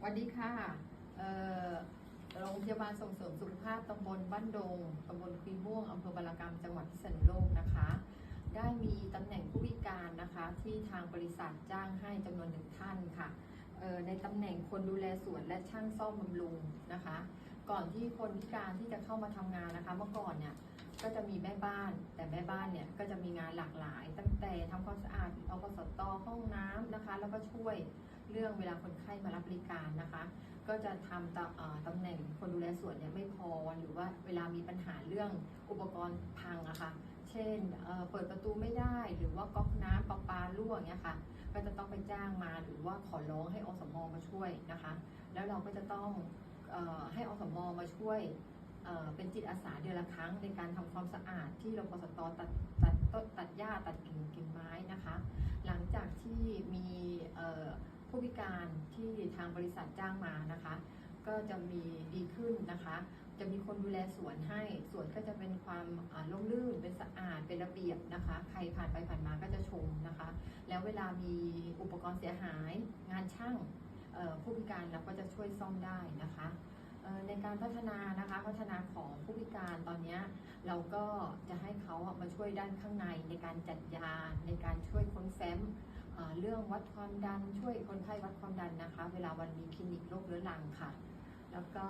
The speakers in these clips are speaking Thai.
สวัสดีค่ะโรงพยาบาลส่งเสริมสุขภาพตำบลบ้านดงตำบลคุยม่วงอำเภอบารากรรมจังหวัดพิษณุโลกนะคะ ได้มีตำแหน่งผู้พิการนะคะที่ทางบริษัทจ้างให้จำนวนหนึ่งท่านค่ะในตำแหน่งคนดูแลสวนและช่างซ่อมบำรุงนะคะ ก่อนที่คนพิการที่จะเข้ามาทำงานนะคะ เมื่อก่อนเนี่ย ก็จะมีแม่บ้าน แต่แม่บ้านเนี่ยก็จะมีงานหลากหลาย ตั้งแต่ทำความสะอาดอปสตห้องน้ำนะคะ แล้วก็ช่วยเรื่องเวลาคนไข้มารับบริการนะคะ ก็จะทำตตำแหน่งคนดูแลสวนเนี่ยไม่พอหรือว่าเวลามีปัญหาเรื่องอุปกรณ์พังอะค่ะ เช่นเปิดประตูไม่ได้หรือว่าก๊อกน้ำประปารั่วงเงี้ยค่ะ ก็จะต้องไปจ้างมาหรือว่าขอร้องให้อสมมาช่วยนะคะ แล้วเราก็จะต้องให้อสมมาช่วย เป็นจิตอาสาเดือนละครั้งในการทำความสะอาดที่รพสตตัดตัดต้นตัดหญ้าตัดกิ่งกิ่งไม้นะคะ หลังจากที่มีผู้พิการที่ทางบริษัทจ้างมานะคะ ก็จะมีดีขึ้นนะคะ จะมีคนดูแลสวนให้สวนก็จะเป็นความอ่าร่มรื่นเป็นสะอาดเป็นระเบียบนะคะ ใครผ่านไปผ่านมาก็จะชมนะคะ แล้วเวลามีอุปกรณ์เสียหายงานช่างผู้พิการเราก็จะช่วยซ่อมได้นะคะ ในการพัฒนานะคะพัฒนาของผู้พิการตอนนี้เราก็จะให้เขามาช่วยด้านข้างในในการจัดยาในการช่วยค้นแฟ้มเอ่อเรื่องวัดความดันช่วยคนไข้วัดความดันนะคะ เวลาวันมีคลินิกโรคเรื้อรังค่ะ แล้วก็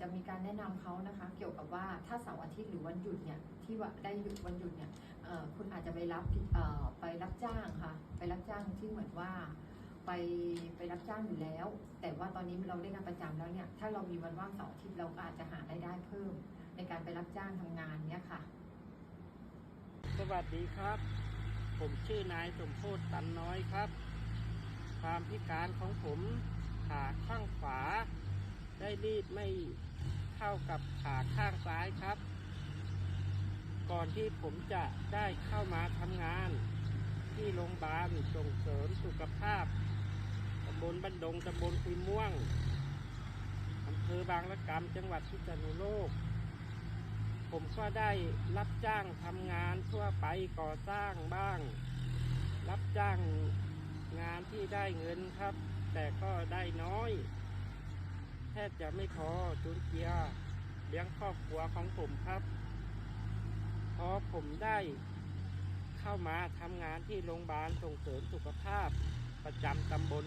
จะมีการแนะนำเขานะคะเกี่ยวกับว่าถ้าเสาร์อาทิตย์หรือวันหยุดเนี่ยที่ว่าได้หยุดวันหยุดเนี่ยคุณอาจจะไปรับไปรับจ้างค่ะ ไปรับจ้างที่เหมือนว่า ไปไปรับจ้างอยู่แล้ว แต่ว่าตอนนี้เราได้งานประจำแล้วเนี่ยถ้าเรามีวันว่างเสาร์อาทิตย์เราก็อาจจะหารายได้เพิ่ม ในการไปรับจ้างทำงานเนี่ยค่ะ สวัสดีครับ ผมชื่อนายสมโพธตันน้อยครับ ความพิการของผมขาข้างขวา ได้รีดไม่เข้ากับขาข้างซ้ายครับ ก่อนที่ผมจะได้เข้ามาทำงานที่โรงพยาบาลส่งเสริมสุขภาพ บลบันดงตำบลคุยม่วงอำเภอบางละกำจังหวัดพิษณุโลก ผมก็ได้รับจ้างทำงานทั่วไปก่อสร้างบ้าง รับจ้างงานที่ได้เงินครับ แต่ก็ได้น้อย แทบจะไม่พอจุนเจียเลี้ยงครอบครัวของผมครับพอผมได้เข้ามาทำงานที่โรงพยาบาลส่งเสริมสุขภาพประจำตำบล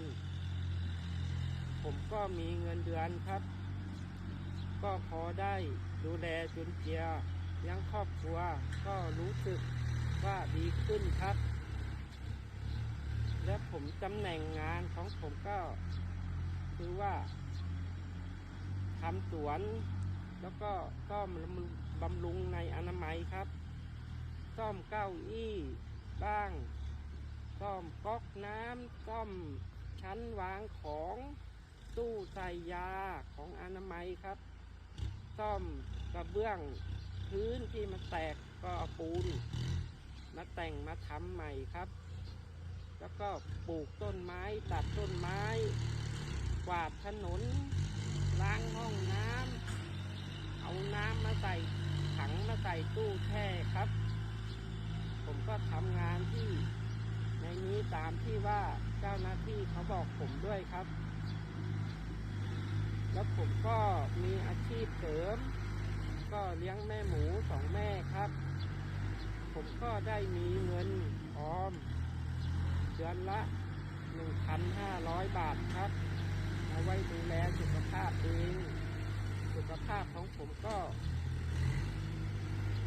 ผมก็มีเงินเดือนครับ ก็พอได้ดูแลจุนเจียเลี้ยงครอบครัวก็รู้สึกว่าดีขึ้นครับ และผมตำแหน่งงานของผมก็คือว่าทำสวน แล้วก็ซ่อมบำรุงในอนามัยครับ ซ่อมเก้าอี้บ้างซ่อมก๊อกน้ำซ่อมชั้นวางของ ตู้ใส่ยาของอนามัยครับ ซ่อมกระเบื้องพื้นที่มันแตกก็เอาปูน มาแต่งมาทำใหม่ครับ แล้วก็ปลูกต้นไม้ตัดต้นไม้ กวาดถนน ล้างห้องน้ำเอาน้ำมาใส่ถังมาใส่ตู้แช่ครับ ผมก็ทำงานที่ในนี้ตามที่ว่าเจ้าหน้าที่เขาบอกผมด้วยครับ แล้วผมก็มีอาชีพเสริม ก็เลี้ยงแม่หมูสองแม่ครับ ผมก็ได้มีเงินออม เดือนละ 1,500 บาทครับ เอาไว้ดูแลสุขภาพเอง สุขภาพของผมก็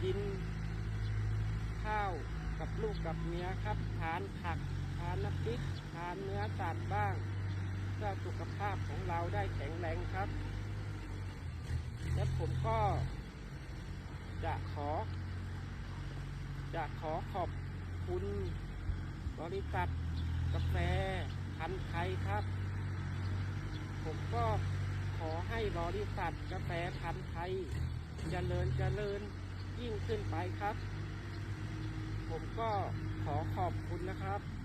กินข้าวกับลูกกับเมียครับ ทานผัก ทานน้ำพริก ทานเนื้อสัตว์บ้าง เพื่อสุขภาพของเราได้แข็งแรงครับ และผมก็จะขอ จะขอขอบคุณบริษัทกาแฟพันไทยครับ ผมก็ขอให้บริษัทกาแฟพันไทยเจริญเจริญยิ่งขึ้นไปครับ ผมก็ขอขอบคุณนะครับ